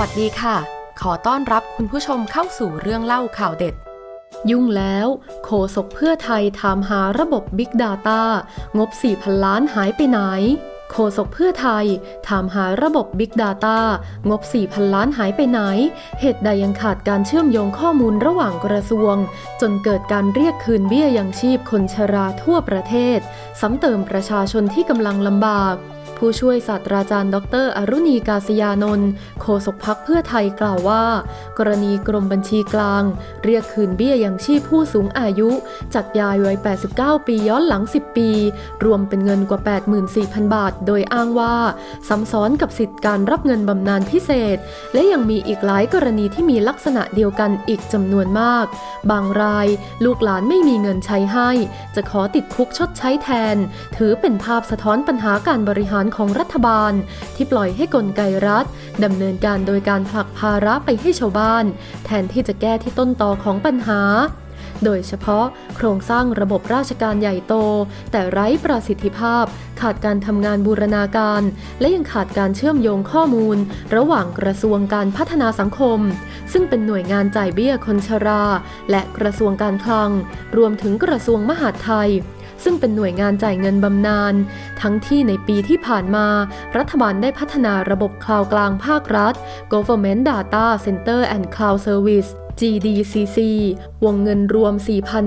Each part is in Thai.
วัสดีค่ะ ขอต้อนรับคุณผู้ชมเข้าสู่เรื่องเล่าข่าวเด็ด ยุ่งแล้วโคศกเพื่อไทยถามหาระบบ Big Data งบ 4,000 ล้านหายไปไหน โฆษกเพื่อไทย ถามหาระบบ Big Data งบ 4,000 ล้านหายไปไหน เหตุใดยังขาดการเชื่อมโยงข้อมูลระหว่างกระทรวง จนเกิดการเรียกคืนเบี้ยยังชีพคนชราทั่วประเทศ ซ้ำเติมประชาชนที่กำลังลำบากผู้ช่วยศาสตราจารย์ ดร อรุณีกาศยานนท์โฆษกพักเพื่อไทยกล่าวว่า กรณีกรมบัญชีกลาง เรียกคืนเบี้ยยังชีพผู้สูงอายุ จากยายวัย 89 ปีย้อนหลัง 10 ปี รวมเป็นเงินกว่า 84,000 บาทโดยอ้างว่าซ้ำซ้อนกับสิทธิการรับเงินบำนาญพิเศษ และยังมีอีกหลายกรณีที่มีลักษณะเดียวกันอีกจำนวนมาก บางรายลูกหลานไม่มีเงินใช้ให้ จะขอติดคุกชดใช้แทน ถือเป็นภาพสะท้อนปัญหาการบริหารของรัฐบาล ที่ปล่อยให้กลไกรัฐดำเนินการโดยการผลักภาระไปให้ชาวบ้าน แทนที่จะแก้ที่ต้นตอของปัญหา โดยเฉพาะโครงสร้างระบบราชการใหญ่โต แต่ไร้ประสิทธิภาพ ขาดการทำงานบูรณาการ และยังขาดการเชื่อมโยงข้อมูล ระหว่างกระทรวงการพัฒนาสังคม ซึ่งเป็นหน่วยงานจ่ายเบี้ยคนชรา และกระทรวงการคลัง รวมถึงกระทรวงมหาดไทย ซึ่งเป็นหน่วยงานจ่ายเงินบำนาญทั้งที่ในปีที่ผ่านมา รัฐบาลได้พัฒนาระบบคลาวกลางภาครัฐ Government Data Center and Cloud Service GDCC วงเงินรวม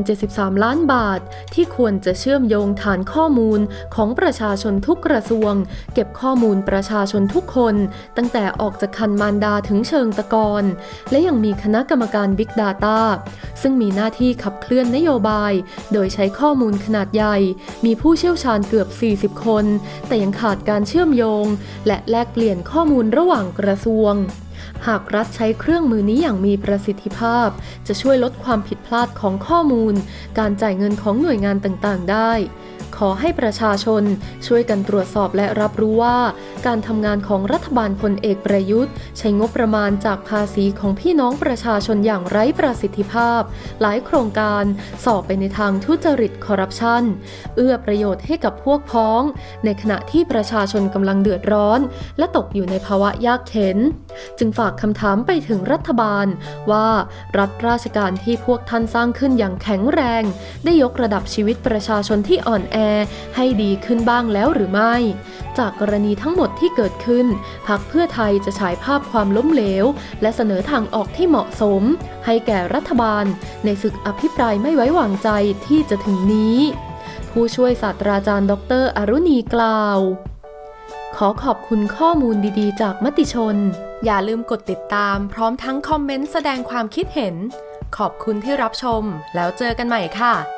4,073 ล้านบาท ที่ควรจะเชื่อมโยงฐานข้อมูลของประชาชนทุกกระทรวง เก็บข้อมูลประชาชนทุกคน ตั้งแต่ออกจากคันมารดาถึงเชิงตะกอนและยังมีคณะกรรมการ Big Data ซึ่งมีหน้าที่ขับเคลื่อนนโยบาย โดยใช้ข้อมูลขนาดใหญ่ มีผู้เชี่ยวชาญเกือบ 40 คน แต่ยังขาดการเชื่อมโยง และแลกเปลี่ยนข้อมูลระหว่างกระทรวงหากรัฐใช้เครื่องมือนี้อย่างมีประสิทธิภาพ จะช่วยลดความผิดพลาดของข้อมูล การจ่ายเงินของหน่วยงานต่างๆ ได้ ขอให้ประชาชน ช่วยกันตรวจสอบและรับรู้ว่า การทำงานของรัฐบาลพลเอกประยุทธ์ ใช้งบประมาณจากภาษีของพี่น้องประชาชนอย่างไร้ประสิทธิภาพ หลายโครงการสอบไปในทางทุจริตคอร์รัปชันเอื้อประโยชน์ให้กับพวกพ้อง ในขณะที่ประชาชนกำลังเดือดร้อน และตกอยู่ในภาวะยากเข็น จึงฝากคำถามไปถึงรัฐบาล ว่ารัฐราชการที่พวกท่านสร้างขึ้นอย่างแข็งแรง ได้ยกระดับชีวิตประชาชนที่อ่อนแอให้ดีขึ้นบ้างแล้วหรือไม่ จากกรณีทั้งหมดที่เกิดขึ้นพรรคเพื่อไทยจะฉายภาพความล้มเหลว และเสนอทางออกที่เหมาะสม ให้แก่รัฐบาล ในศึกอภิปรายไม่ไว้วางใจที่จะถึงนี้ ผู้ช่วยศาสตราจารย์ ดร อรุณีกล่าว ขอขอบคุณข้อมูลดีๆ จากมติชน อย่าลืมกดติดตาม พร้อมทั้งคอมเมนต์แสดงความคิดเห็นขอบคุณที่รับชม แล้วเจอกันใหม่ค่ะ